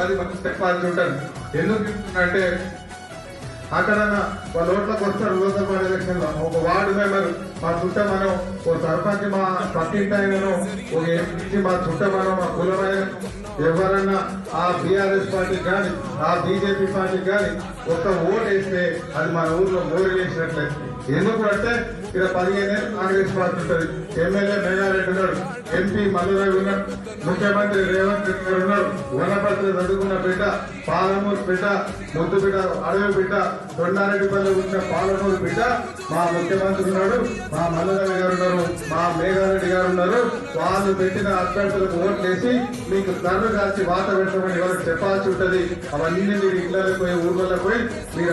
అది మంచి step RG ఉంటాను ఎందుకు అంటే అక్కడ వాళ్ళ ఓట్లకు వస్తారు లోకల్ బాడీ ఎలక్షన్లో ఒక వార్డు మెంబర్ మా చుట్ట మనం ఓ సర్పంచ్ మా పక్కింటి ఆయనను ఒక ఎంపీ మా చుట్ట మనం మా కులమైన ఎవరన్నా ఆ బీఆర్ఎస్ పార్టీకి కానీ ఆ బీజేపీ పార్టీకి కానీ ఒక్క ఓటు వేస్తే అది మన ఊర్లో మోరు వేసినట్లే ఎందుకు అంటే ఇక్కడ పదిహేను ఏళ్ళు కాంగ్రెస్ పార్టీ ఉంటుంది. ఎమ్మెల్యే మేఘారెడ్డి ఉన్నాడు ఎంపీ మల్లురావు ఉన్నాడు ముఖ్యమంత్రి రేవంత్ రెడ్డి గారు ఉన్నాడు వనపత్రి చదువుకున్న బిడ్డ పాలమూరు బిడ్డ ముద్దు బిడ్డ అడవి బిడ్డ దొండారెడ్డిపల్లి ఉన్న పాలమూరు బిడ్డ మా ముఖ్యమంత్రి ఉన్నాడు మా మల్లురావు గారు ఉన్నారు మా మేఘారెడ్డి గారు ఉన్నారు. వాళ్ళు పెట్టిన అభ్యర్థులకు ఓట్లేసి మీకు కర్రు కాల్చి వాత పెట్టమని ఎవరికి చెప్పాల్సి ఉంటది. అవన్నీ మీరు ఇళ్ళకి పోయి ఊర్లలో పోయి మీరు